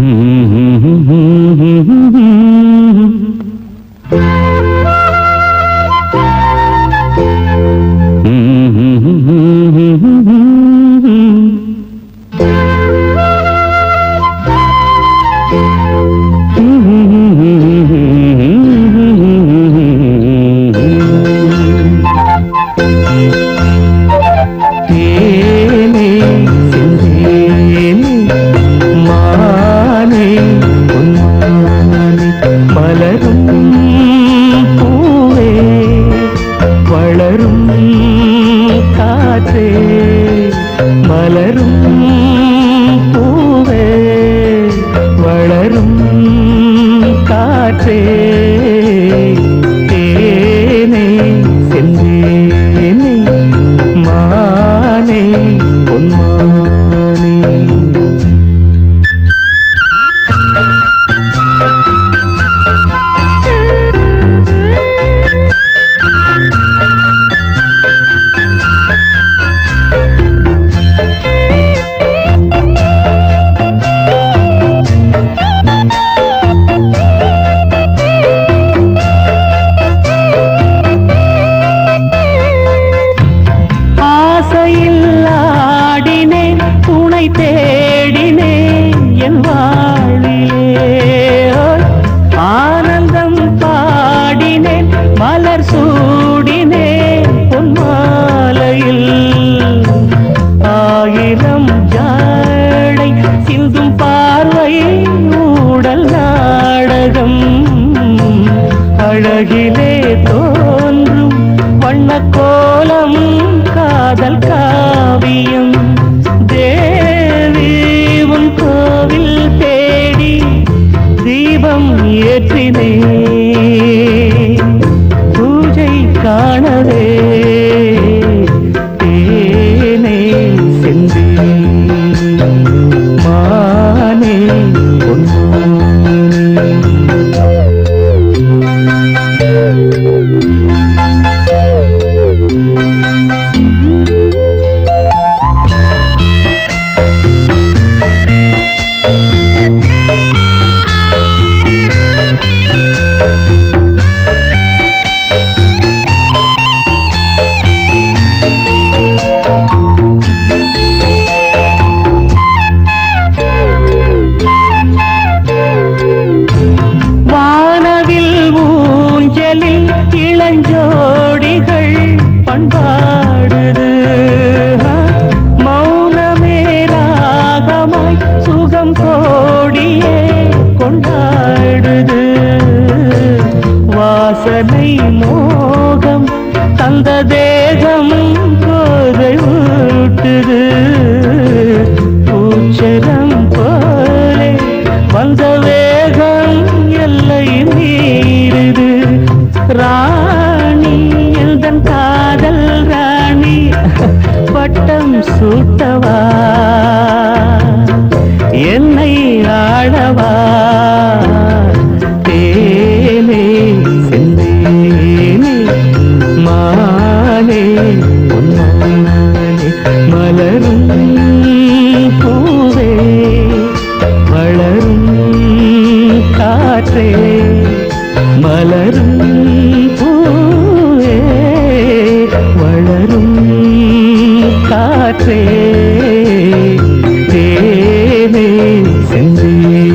தேனே காற்றே மலரும் பூவே வளரும் காற்றே ஆசையில் ஆடினேன் துணை தேடினேன் என் வாழிலே ஆனந்தம் பாடினேன் மலர் சூடினேன் பொன் மாலையில். ஆயிரம் ஜாடை சிந்தும் பார்வை ஊடல் நாடகம். அழகிலே பழஞ்சோடிகள் பண்பாடுது. மௌனமேராகமாய் சுகம் கோடியே கொண்டாடுது. வாசனை மோகம் தந்த தேகம் போதை ஊட்டுது. பூச்சரம் போலே வந்தவே என்னை ஆடவா தேனே செந்தேனே மானே பொன்மானே மலரும் பூவே வளரும் காற்றே. தேனே